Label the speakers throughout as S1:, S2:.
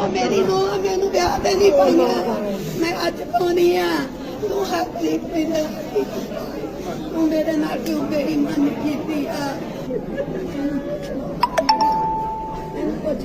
S1: ਉਹ ਮੇਰੀ ਨੂੰਹ ਮੈਨੂੰ ਵਿਆਹ ਤੇ ਨਹੀਂ ਪਾਈਆਂ ਮੈਂ ਅੱਜ ਪਾਉਣੀ ਆ। ਤੂੰ ਹੱਥੀ ਪਿੰਡ ਤੂੰ ਮੇਰੇ ਨਾਲ ਕਿਉਂ ਮੇਰੀ ਮਨ ਕੀਤੀ ਆ? ਮੈਨੂੰ ਪੁੱਛ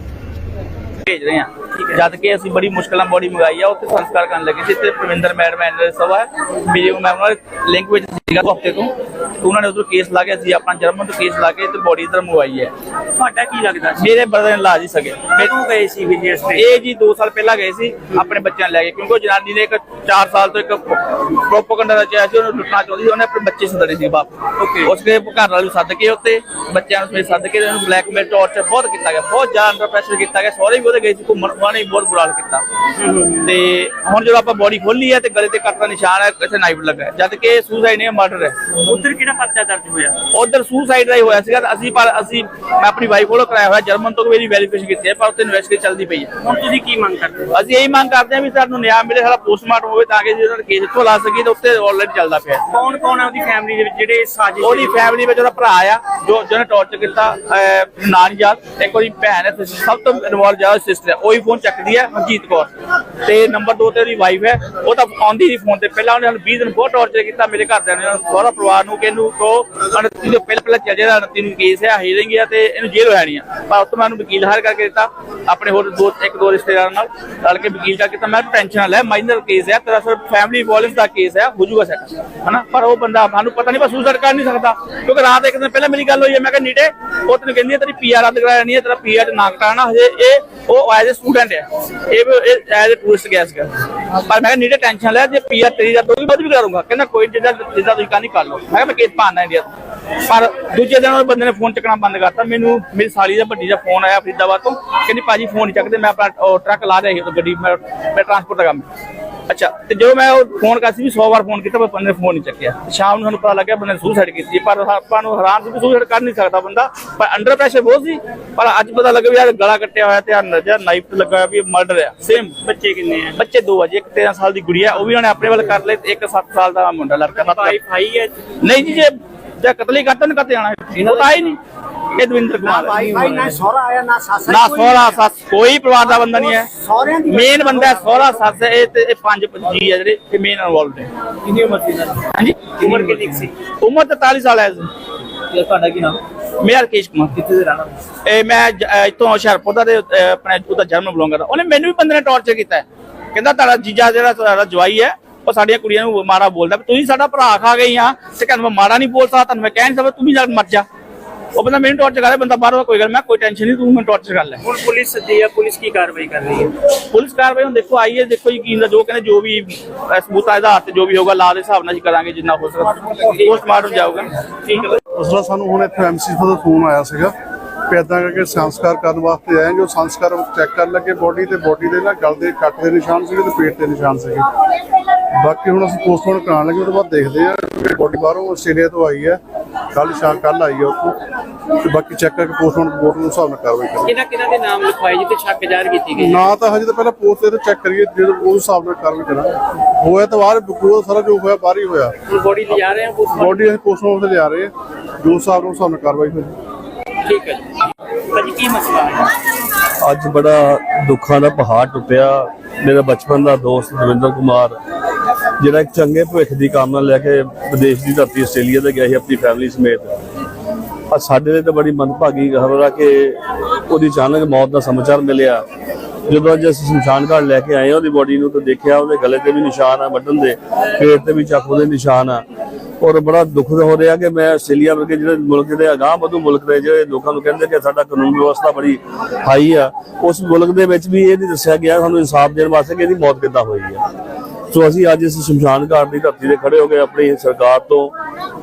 S2: ਭੇਜ ਰਹੇ ਹਾਂ। ਜਦ ਕਿ ਅਸੀਂ ਬੜੀ ਮੁਸ਼ਕਲਾਂ ਬੋਡੀ ਮੰਗਾਈ ਆ, ਉੱਥੇ ਸੰਸਕਾਰ ਕਰਨ ਲੱਗੇ ਸੀ। ਤੇ ਪ੍ਰਵਿੰਦਰ ਮੈਡਮ ਐਂਡ ਸਭ ਹੈ ਵੀਡੀਓ ਮੈਂ ਲਿੰਕ ਵਿੱਚ ਸੀਗਾ, ਹਫ਼ਤੇ ਤੋਂ। ਉਹਨਾਂ ਨੇ ਉਦੋਂ ਕੇਸ ਲਾ ਕੇ ਅਸੀਂ ਆਪਣਾ ਜਰਮਨ ਤੋਂ ਕੇਸ ਲਾ ਕੇ ਤੇ ਬੋਡੀ ਇਧਰ ਮੰਗਵਾਈ ਹੈ।
S3: ਤੁਹਾਡਾ ਕੀ ਲੱਗਦਾ ਸੀ?
S2: ਮੇਰੇ ਬਰਦਰ ਨੇ ਲਾ ਜੀ ਸਕੇ।
S3: ਕਦੋਂ ਗਏ ਸੀ ਵਿਜੇਸ ਤੇ
S2: ਇਹ ਜੀ 2 ਸਾਲ ਪਹਿਲਾਂ ਗਏ ਸੀ ਆਪਣੇ ਬੱਚਿਆਂ ਨੂੰ ਲੈ ਕੇ ਕਿਉਂਕਿ ਉਹ ਜਨਾਨੀ ਨੇ ਇੱਕ 4 ਸਾਲ ਤੋਂ ਇੱਕ ਪ੍ਰੋਪਗੈਂਡਾ ਰਚਿਆ ਸੀ ਉਹਨੂੰ ਲੁੱਟਣਾ ਚਾਹੁੰਦੀ ਸੀ ਉਹਨੇ ਆਪਣੇ ਬੱਚੇ ਸੱਦਣੇ ਸੀ ਬਾਪ. ਉਸਕੇ ਘਰ ਵਾਲੇ ਨੂੰ ਸੱਦ ਕੇ ਉੱਤੇ ਬੱਚਿਆਂ ਨੂੰ ਸੱਦ ਕੇ ਉਹਨੂੰ ਬਲੈਕਮੇਲ ਟੌਰਚਰ ਬਹੁਤ ਕੀਤਾ ਗਿਆ ਬਹੁਤ ਜ਼ਿਆਦਾ ਅੰਡਰ ਪ੍ਰੈਸ਼ਰ ਕੀਤਾ ਗਿਆ ਸਹੁਰੇ ਵੀ ਉਹਦੇ ਗਏ ਸੀ ਘੁੰਮਣ ਉਹਨਾਂ ਨੇ ਬਹੁਤ ਬੁਰਾ ਕੀਤਾ। ਤੇ ਹੁਣ ਜਦੋਂ ਆਪਾਂ ਬੋਡੀ ਖੋਲੀ ਹੈ ਤੇ ਗਲੇ ਤੇ ਕੱਟ ਦਾ ਨਿਸ਼ਾਨ ਹੈ ਇੱਥੇ ਨਾਈਫ ਲੱਗਾ ਜਦ ਕਿ ਸੁਸਾਈਡ ਨਹੀਂ ਮਰਡਰ ਹੈ।
S3: ਉਧਰ ਕਿਹੜਾ ਪਰਚਾ ਦਰਜ ਹੋਇਆ?
S2: ਉਧਰ ਸੁਸਾਈਡ ਦਾ ਹੀ ਹੋਇਆ ਸੀਗਾ ਤੇ ਅਸੀਂ ਪਰ ਅਸੀਂ ਮੈਂ ਆਪਣੀ ਵਾਈਫ ਕੋਲੋਂ ਕਰਾਇਆ ਹੋਇਆ ਜਰਮਨ ਤੋਂ ਮੇਰੀ ਵੈਰੀਫਿਕੇਸ਼ਨ ਕੀਤੀ ਹੈ ਪਰ ਉੱਥੇ ਇਨਵੈਸਟੀਗੇਸ਼ਨ ਚੱਲਦੀ ਪਈ ਹੈ।
S3: ਹੁਣ ਤੁਸੀਂ ਕੀ ਮੰਗ ਕਰਦੇ ਹੋ?
S2: ਅਸੀਂ ਇਹੀ ਮੰਗ ਕਰਦੇ ਹਾਂ ਵੀ ਸਾਨੂੰ ਨਿਆਂ ਮਿਲੇ ਸਾਡਾ ਪੋਸਟਮਾਰਟਮ ਹੋਵੇ ਤਾਂ ਕਿ ਜਿਹਨਾਂ ਦਾ ਕੇਸ ਇੱਥੋਂ ਲਾ ਸਕੀਏ ਤੇ ਉੱਤੇ ਆਲਰੇਡੀ ਚੱਲਦਾ ਪਿਆ ਹੈ।
S3: ਕੌਣ ਕੌਣ ਹੈ ਉਹਦੀ ਫੈਮਿਲੀ ਦੇ ਵਿੱਚ ਜਿਹੜੇ ਸਾਜ਼ਿਸ਼
S2: ਉਹਦੀ ਫੈਮਿਲੀ ਵਿੱਚ ਉਹਦਾ ਭਰਾ ਆ ਜੋ ਜਿਹਨੇ ਟੌਰਚਰ ਕੀਤਾ ਅਹ, ਯਾਦ ਇੱਕ ਉਹਦੀ ਭੈਣ ਹੈ ਤੇ ਸਭ ਤੋਂ ਇਨਵੋਲਵ ਜ਼ਿਆਦਾ ਸਿਸਟਰ ਹੈ ਉਹੀ ਫੋਨ ਚੱਕਦੀ ਹੈ ਮਨਜੀਤ ਕੌਰ। ਤੇ ਨੰਬਰ 2 ਤੇ ਉਹਦੀ ਵਾਈਫ ਹੈ ਉਹ ਤਾਂ ਆਉਂਦੀ ਸੀ ਫੋਨ ਤੇ ਪਹਿਲਾਂ ਉਹਨੇ ਸਾਨੂੰ 20 ਦਿਨ ਬਹੁਤ ਟੌਰਚਰ ਕੀਤਾ ਮੇਰੇ ਘਰਦਿਆਂ ਨੇ ਸਾਰਾ ਪਰਿਵਾਰ ਨੂੰ ਕਿ ਇਹਨੂੰ ਕੋ ਅਨਤੀ ਦੇ ਪਹਿਲਾਂ ਪਹਿਲਾਂ ਚੱਲ ਜਿਹੜਾ ਅਨਤੀ ਨੂੰ ਕੇਸ ਹੈ ਹੀਰਿੰਗ ਆ ਤੇ ਇਹਨੂੰ ਜੇਲ੍ਹ ਹੋਣੀ ਆ। ਪਰ ਉਸ ਤੋਂ ਵਕੀਲ ਹਾਇਰ ਕਰਕੇ ਦਿੱਤਾ। ਆਪਣੇ ਹੋਰ ਦੋ, ਇੱਕ ਦੋ ਰਿਸ਼ਤੇਦਾਰਾਂ ਨਾਲ ਰਲ ਕੇ ਵਕੀਲ ਕਰਕੇ ਤਾਂ ਮੈਂ ਟੈਨਸ਼ਨ ਨਾ ਲੈ ਮਾਈਨਰ ਕੇਸ ਹੈ, ਤੇਰਾ ਸਿਰਫ ਫੈਮਿਲੀ ਵਾਇਲੈਂਸ ਦਾ ਕੇਸ ਹੈ, ਹੋ ਜਾਊਗਾ ਸੈਟ ਹਨਾ? ਪਰ ਉਹ ਬੰਦਾ ਸਾਨੂੰ ਪਤਾ ਨਹੀਂ, ਬਸ ਸੁਸਾਈਡ ਕਰ ਨਹੀਂ ਸਕਦਾ। ਕਿਉਂਕਿ ਰਾਤ ਇੱਕ ਦਿਨ ਪਹਿਲਾਂ ਮੇਰੀ ਗੱਲ ਹੋਈ ਹੈ, ਮੈਂ ਕਿਹਾ, ਨੀਟੇ ਉਹ ਤੈਨੂੰ ਕਹਿੰਦੀ ਹੈ, ਤੇਰੀ ਪੀਆਰ ਰੱਦ ਕਰਾਇਆ ਨਹੀਂ ਹੈ, ਤੇਰਾ ਪੀਆਰ ਨਾ ਕਰਾਣਾ ਹਜੇ ਇਹ, ਉਹ ਐਜ਼ ਅ ਸਟੂਡੈਂਟ ਹੈ। ਇਹ ਐਜ਼ ਅ ਟੂਰਿਸਟ ਗਿਆ ਸੀਗਾ ਪਰ ਮੈਂ ਕਿਹਾ ਨੀਟੇ ਟੈਨਸ਼ਨ ਲਿਆ ਜੇ ਪੀਆਰ ਤੇਰੀ ਰੱਦ ਹੋਈ ਮੈਂ ਵੀ ਕਰੂੰਗਾ, ਕਹਿੰਦਾ ਕੋਈ ਜਿੱਦਾਂ ਜਿੱਦਾਂ ਤੁਸੀਂ ਕਰਨੀ ਕਰ ਲਓ। ਮੈਂ ਕਿਹਾ ਮੈਂ ਕੇਸ ਪਾਣਾ ਇੰਡੀਆ ਤੋਂ। ਪਰ ਦੂਜੇ ਦਿਨ ਉਹ ਬੰਦੇ ਨੇ ਫੋਨ ਚੱਕਣਾ ਬੰਦ ਕਰਤਾ। ਮੈਨੂੰ ਮੇਰੀ ਸਾਲੀ ਦਾ ਵੱਡੀ ਦਾ ਫੋਨ ਆਇਆ ਫਰੀਦਾਬਾਦ ਤੋਂ। ਕਹਿੰਦੀ ਭਾਜੀ ਫੋਨ ਨਹੀਂ ਚੱਕਦੇ, ਮੈਂ ਆਪਣਾ ਟਰੱਕ ਲਾ ਰਿਹਾ ਸੀ ਗੱਡੀ, ਮੈਂ ਟਰਾਂਸਪੋਰਟ ਦਾ ਕੰਮ। ਅੱਛਾ ਤੇ ਜਦੋਂ ਮੈਂ ਉਹ ਫੋਨ ਕਰ ਸੀ ਵੀ 100 ਵਾਰ ਫੋਨ ਕੀਤਾ ਪਰ ਬੰਦੇ ਨੇ ਫੋਨ ਨਹੀਂ ਚੱਕਿਆ। ਸ਼ਾਮ ਨੂੰ ਸਾਨੂੰ ਪਤਾ ਲੱਗਿਆ ਬੰਦੇ ਨੇ ਸੁਸਾਈਡ ਕੀਤੀ ਪਰ ਆਪਾਂ ਨੂੰ ਹੈਰਾਨ ਸੀ ਵੀ ਸੁਸਾਈਡ ਕਰ ਨਹੀਂ ਸਕਦਾ ਬੰਦਾ। ਪਰ ਅੰਡਰ ਪ੍ਰੈਸ਼ਰ ਬਹੁਤ ਸੀ। ਪਰ ਅੱਜ ਪਤਾ ਲੱਗਾ ਵੀ ਯਾਰ ਗਲਾ ਕੱਟਿਆ ਹੋਇਆ ਤੇ ਆ ਨਜ਼ਰ ਨਾਈਫ ਤੇ ਲੱਗਾ ਹੋਇਆ ਵੀ ਮਰਡਰ ਆ। ਸੇਮ
S3: ਬੱਚੇ ਕਿੰਨੇ ਆ?
S2: ਬੱਚੇ ਦੋ ਆ ਜੀ ਇੱਕ 13 ਸਾਲ ਦੀ ਗੁੜੀਆ ਉਹ ਵੀ ਉਹਨੇ ਆਪਣੇ ਵੱਲ ਕਰ ਲਏ ਤੇ ਇੱਕ 7 ਸਾਲ ਦਾ ਮੁੰਡਾ ਲੜਕਾ ਸੱਤ
S3: ਵਾਈਫ ਆਈ ਹੈ
S2: ਨਹੀਂ ਜੀ ਜੇ ਜੇ ਕਤਲ ਹੀ ਕਰਤਾ ਨਾ ਕਤੇ ਆਣਾ ਉਹ ਤਾਂ ਆਈ ਨਹੀਂ। ਇਹ ਦਵਿੰਦਰ ਕੁਮਾਰ ਹੈ।
S4: ਭਾਈ ਭਾਈ ਨਾ ਸਹੁਰਾ ਆਇਆ ਨਾ ਸੱਸ ਆਈ,
S2: ਨਾ
S4: ਕੋਈ
S2: ਸੋਹਰਾ ਸੱਸ ਕੋਈ ਪਰਿਵਾਰ ਦਾ ਬੰਦਾ ਨਹੀਂ ਹੈ।
S4: ਸਹੁਰਿਆਂ ਦੀ
S2: ਮੇਨ ਬੰਦਾ ਹੈ ਸੋਹਰਾ ਸੱਸ ਹੈ, ਇਹ ਤੇ ਇਹ ਪੰਜ ਜੀ ਹੈ ਜਿਹੜੇ ਇਹ ਮੇਨ ਇਨਵੋਲਵਡ ਨੇ।
S3: ਕਿੰਨੀ ਉਮਰ ਸੀ ਇਹਨਾਂ ਦੀ?
S2: ਹਾਂਜੀ?
S3: ਉਮਰ ਕਿੰਨੀ ਕੁ ਸੀ?
S2: ਉਮਰ ਤਾਂ 43 ਸਾਲ ਹੈ ਜੀ।
S3: ਇਹ ਤੁਹਾਡਾ ਕੀ ਨਾਮ?
S2: ਮੇਰਾ ਰਕੇਸ਼ ਕੁਮਾਰ।
S3: ਕਿੱਥੇ ਦੇ ਰਹਿਣਾ
S2: ਇਹ ਮੈਂ ਜ- ਅਹ ਇੱਥੋਂ ਹੁਸ਼ਿਆਰਪੁਰ ਦਾ ਤੇ ਅਹ ਆਪਣੇ ਉਹਦਾ ਜਨਮ ਬਲੌਂਗ ਕਰਦਾ। ਉਹਨੇ ਮੈਨੂੰ ਵੀ ਬੰਦੇ ਨੇ ਟੌਰਚਰ ਕੀਤਾ ਹੈ। ਕਹਿੰਦਾ ਤੁਹਾਡਾ ਜੀਜਾ ਜਿਹੜਾ ਤੁਹਾਡਾ ਜਵਾਈ ਹੈ ਉਹ ਸਾਡੀਆਂ ਕੁੜੀਆਂ ਨੂੰ ਮਾੜਾ ਬੋਲਦਾ ਵੀ ਤੁਸੀਂ ਸਾਡਾ ਭਰਾ ਖਾ ਗਈ ਆ ਤੇ ਕਹਿੰਦਾ ਮੈਂ ਮਾੜਾ ਨਹੀਂ ਬੋਲ ਸਕਦਾ ਤੁਹਾਨੂੰ ਮੈਂ ਕਹਿ ਨਹੀਂ ਸਕਦਾ ਤੂੰ ਵੀ ਜਾ ਮਰ ਜਾ। ਉਹ ਬੰਦਾ ਮੈਨੂੰ ਟੌਰਚਰ ਕਰਦਾ ਬੰਦਾ ਬਾਹਰੋਂ ਕੋਈ ਗੱਲ ਮੈਂ ਕੋਈ ਟੈਨਸ਼ਨ ਨਹੀਂ ਤੂੰ ਮੈਨੂੰ ਟੌਰਚਰ ਕਰ ਲੈ।
S3: ਹੁਣ ਪੁਲਿਸ ਸੱਦੀ ਹੈ ਪੁਲਿਸ ਕੀ ਕਾਰਵਾਈ ਕਰ ਰਹੀ ਹੈ?
S2: ਪੁਲਿਸ ਕਾਰਵਾਈ ਹੁਣ ਦੇਖੋ ਆਈ ਹੈ ਦੇਖੋ ਯਕੀਨ ਦਾ ਜੋ ਕਹਿੰਦੇ ਜੋ ਵੀ ਅਹ ਸਬੂਤਾਂ ਦੇ ਆਧਾਰ ਤੇ ਜੋ ਵੀ ਹੋਗਾ ਲਾ ਦੇ ਹਿਸਾਬ ਨਾਲ ਅਸੀਂ ਕਰਾਂਗੇ ਜਿੰਨਾ ਹੋ ਸਕਦਾ। ਪੋਸਟਮਾਰਟਮ ਜਾਊਗਾ। ਠੀਕ ਹੈ।
S5: ਉਸਦਾ ਸਾਨੂੰ ਹੁਣ ਇੱਥੇ ਐਮਸੀ ਦਾ ਫੋਨ ਆਇਆ ਸੀਗਾ ਵੀ ਏਦਾਂ ਕਰਕੇ ਸੰਸਕਾਰ ਕਰਨ ਵਾਸਤੇ ਆਏ ਜੋ ਸੰਸਕਾਰ ਚੈੱਕ ਕਰਨ ਲੱਗੇ ਬੋਡੀ ਤੇ ਬੋਡੀ ਦੇ ਨਾ ਗਲ ਦੇ ਕੱਟ ਦੇ ਨਿਸ਼ਾਨ ਸੀਗੇ ਤੇ ਪੇਟ ਦੇ ਨਿਸ਼ਾਨ ਸੀਗੇ। ਬਾਕੀ ਹੁਣ ਅਸੀਂ ਪੋਸਟਮਾਰਟਮ ਕਰਾਉਣ ਲੱਗੇ ਉਹਦੇ ਬਾਅਦ ਦੇਖਦੇ ਆ ਬੋਡੀ ਬਾਹਰੋਂ ਆਸਟ੍ਰੇਲੀਆ ਤੋਂ ਆਈ ਹੈ। ਕੱਲ ਸ਼ਾਮ ਕੱਲ ਆਈ ਹੈ ਉੱਥੋਂ ਤੇ। ਬਾਕੀ ਚੈੱਕ ਕਰਕੇ ਪੋਸਟਮਾਰਟਮ ਰਿਪੋਰਟ ਨੂੰ ਹਿਸਾਬ ਨਾਲ ਕਾਰਵਾਈ ਕਰਾਂਗੇ।
S3: ਕਿਹਨਾਂ ਕਿਹਨਾਂ ਦੇ ਨਾਮ ਲਿਖਵਾਏ ਜੀ ਤੇ ਸ਼ੱਕ ਜ਼ਾਹਰ ਕੀਤੀ ਗਈ
S5: ਨਾ ਤਾਂ ਹਜੇ ਤਾਂ ਪਹਿਲਾਂ ਪੋਸਟ ਤੇ ਚੈੱਕ ਕਰੀਏ ਜਦੋਂ ਉਸ ਹਿਸਾਬ ਨਾਲ ਕਾਰਵਾਈ ਕਰਾਂਗੇ। ਹੋਇਆ ਤਾਂ ਬਾਹਰ ਬਕੂਲ ਸਾਰਾ ਜੋ ਹੋਇਆ ਬਾਹਰ ਹੀ ਹੋਇਆ।
S3: ਬੋਡੀ ਲਿਜਾ ਰਹੇ ਆ?
S5: ਬੋਡੀ ਅਸੀਂ ਪੋਸਟਮਾਰਟਮ ਤੇ ਲਿਆ ਰਹੇ ਹਾਂ। ਜੋ ਹਿਸਾਬ ਨਾਲ ਹਿਸਾਬ ਨਾਲ ਕਾਰਵਾਈ ਹੋਈ
S3: ਠੀਕ ਹੈ ਜੀ। ਕੀ ਮਸਲਾ ਹੈ?
S6: ਅੱਜ ਬੜਾ ਦੁੱਖਾਂ ਦਾ ਪਹਾੜ ਟੁੱਟਿਆ। ਮੇਰਾ ਬਚਪਨ ਦਾ ਦੋਸਤ ਦਵਿੰਦਰ ਕੁਮਾਰ ਜਿਹੜਾ ਇੱਕ ਚੰਗੇ ਭਵਿੱਖ ਦੀ ਕਾਮਨਾ ਲੈ ਕੇ ਵਿਦੇਸ਼ ਦੀ ਧਰਤੀ ਆਸਟ੍ਰੇਲੀਆ ਤੇ ਗਿਆ ਸੀ ਆਪਣੀ ਫੈਮਿਲੀ ਸਮੇਤ। ਆ ਸਾਡੇ ਲਈ ਤਾਂ ਬੜੀ ਮੰਦਭਾਗੀ ਖਬਰ ਆ ਕਿ ਉਹਦੀ ਅਚਾਨਕ ਮੌਤ ਦਾ ਸਮਾਚਾਰ ਮਿਲਿਆ। ਜਦੋਂ ਅੱਜ ਅਸੀਂ ਸ਼ਮਸ਼ਾਨ ਘਾਟ ਲੈ ਕੇ ਆਏ ਉਹਦੀ ਬੋਡੀ ਨੂੰ ਤਾਂ ਦੇਖਿਆ, ਉਹਦੇ ਗਲੇ ਤੇ ਵੀ ਨਿਸ਼ਾਨ ਆ, ਵੱਢਣ ਦੇ ਪੇਟ ਤੇ ਵੀ ਚਾਕੂ ਦੇ ਨਿਸ਼ਾਨ ਆ। ਔਰ ਬੜਾ ਦੁੱਖ ਹੋ ਰਿਹਾ ਕਿ ਮੈਂ ਆਸਟ੍ਰੇਲੀਆ ਵਰਗੇ ਜਿਹੜੇ ਮੁਲਕ ਦੇ ਅਗਾਂਹ ਵਧੂ ਮੁਲਕ ਦੇ ਜਿਹੜੇ ਲੋਕਾਂ ਨੂੰ ਕਹਿੰਦੇ ਕਿ ਸਾਡਾ ਕਾਨੂੰਨ ਵਿਵਸਥਾ ਬੜੀ ਹਾਈ ਆ, ਉਸ ਮੁਲਕ ਦੇ ਵਿੱਚ ਵੀ ਇਹ ਨਹੀਂ ਦੱਸਿਆ ਗਿਆ ਸਾਨੂੰ ਇਨਸਾਫ ਦੇਣ ਵਾਸਤੇ ਕਿ ਇਹਦੀ ਮੌਤ ਕਿੱਦਾਂ ਹੋਈ ਆ। ਸੋ ਅਸੀਂ ਅੱਜ ਇਸ ਸ਼ਮਸ਼ਾਨ ਘਾਟ ਦੀ ਧਰਤੀ ਤੇ ਖੜੇ ਹੋ ਕੇ ਆਪਣੀ ਸਰਕਾਰ ਤੋਂ,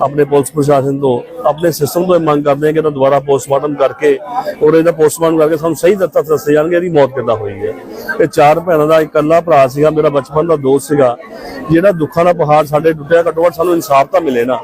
S6: ਆਪਣੇ ਪੁਲਿਸ ਪ੍ਰਸ਼ਾਸਨ ਤੋਂ, ਆਪਣੇ ਸਿਸਟਮ ਤੋਂ ਮੰਗ ਕਰਦੇ ਹਾਂ ਕਿ ਇਹਦਾ ਦੁਬਾਰਾ ਪੋਸਟਮਾਰਟਮ ਕਰਕੇ ਔਰ ਇਹਦਾ ਪੋਸਟਮਾਰਟਮ ਕਰਕੇ ਸਾਨੂੰ ਸਹੀ ਤੱਥ ਦੱਸੇ ਜਾਣਗੇ ਇਹਦੀ ਮੌਤ ਕਿੱਦਾਂ ਹੋਈ ਹੈ। ਇਹ ਚਾਰ ਭੈਣਾਂ ਦਾ ਇਕੱਲਾ ਭਰਾ ਸੀਗਾ, ਮੇਰਾ ਬਚਪਨ ਦਾ ਦੋਸਤ ਸੀਗਾ, ਜਿਹੜਾ ਦੁੱਖਾਂ ਦਾ ਪਹਾੜ ਸਾਡੇ ਟੁੱਟਿਆ, ਘੱਟੋ ਘੱਟ ਸਾਨੂੰ ਇਨਸਾਫ ਤਾਂ ਮਿਲੇ ਨਾ।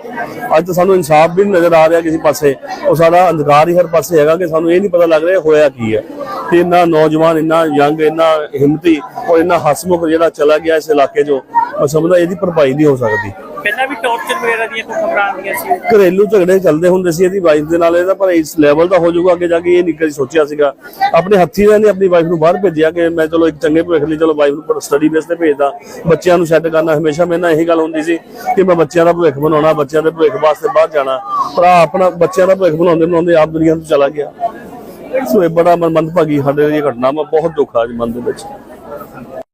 S6: ਅੱਜ ਤਾਂ ਸਾਨੂੰ ਇਨਸਾਫ ਵੀ ਨਹੀਂ ਨਜ਼ਰ ਆ ਰਿਹਾ ਕਿਸੇ ਪਾਸੇ, ਉਹ ਸਾਡਾ ਅੰਧਕਾਰ ਹੀ ਹਰ ਪਾਸੇ ਹੈਗਾ ਕਿ ਸਾਨੂੰ ਇਹ ਨਹੀਂ ਪਤਾ ਲੱਗ ਰਿਹਾ ਹੋਇਆ ਕੀ ਹੈ। ਤੇ ਇੰਨਾ ਨੌਜਵਾਨ ਇੰਨਾ ਯੰਗ ਇੰਨਾ ਹਿੰਮਤੀ ਔਰ ਇੰਨਾ ਹਸਮੁਖ ਜਿਹੜਾ ਚਲਾ ਗਿਆ ਇਸ ਇਲਾਕੇ 'ਚੋਂ ਮੈਂ ਸਮਝਦਾ ਇਹਦੀ ਭਰਪਾਈ ਨਹੀਂ ਹੋ ਸਕਦੀ।
S3: ਪਹਿਲਾਂ ਵੀ ਟੌਰਚਰ ਵਗੈਰਾ ਦੀਆਂ ਕੋਈ ਖਬਰਾਂ ਆਉਂਦੀਆਂ ਸੀ?
S6: ਘਰੇਲੂ ਝਗੜੇ ਚੱਲਦੇ ਹੁੰਦੇ ਸੀ ਇਹਦੀ ਵਾਈਫ ਦੇ ਨਾਲ ਇਹਦਾ ਪਰ ਇਸ ਲੈਵਲ ਦਾ ਹੋ ਜਾਊਗਾ ਅੱਗੇ ਜਾ ਕੇ ਇਹ ਨਹੀਂ ਕਦੀ ਸੋਚਿਆ ਸੀਗਾ। ਆਪਣੇ ਹੱਥੀ ਨੇ ਆਪਣੀ ਵਾਈਫ ਨੂੰ ਬਾਹਰ ਭੇਜਿਆ ਕਿ ਮੈਂ ਚਲੋ ਇੱਕ ਚੰਗੇ ਭਵਿੱਖ ਲਈ ਚਲੋ ਵਾਈਫ ਨੂੰ ਸਟੱਡੀ ਬੇਸ ਤੇ ਭੇਜਦਾ। ਬੱਚਿਆਂ ਨੂੰ ਸੈੱਟ ਕਰਨਾ ਹਮੇਸ਼ਾ ਮੇਰੇ ਨਾਲ ਇਹੀ ਗੱਲ ਹੁੰਦੀ ਸੀ ਕਿ ਮੈਂ ਬੱਚਿਆਂ ਦਾ ਭਵਿੱਖ ਬਣਾਉਣਾ ਬੱਚਿਆਂ ਦੇ ਭਵਿੱਖ ਵਾਸਤੇ ਬਾਹਰ ਜਾਣਾ। ਪਰ ਆਪਣਾ ਬੱਚਿਆਂ ਦਾ ਭਵਿੱਖ ਬਣਾਉਂਦੇ ਬਣਾਉਂਦੇ ਆਪ ਦੁਨੀਆ ਤੋਂ ਚਲਾ ਗਿਆ। ਸੋ ਇਹ ਬੜਾ ਮੰਦਭਾਗੀ ਸਾਡੇ ਲਈ ਘਟਨਾ, ਮੈਂ ਬਹੁਤ ਦੁੱਖ ਆ ਜੀ ਮਨ ਦੇ ਵਿੱਚ।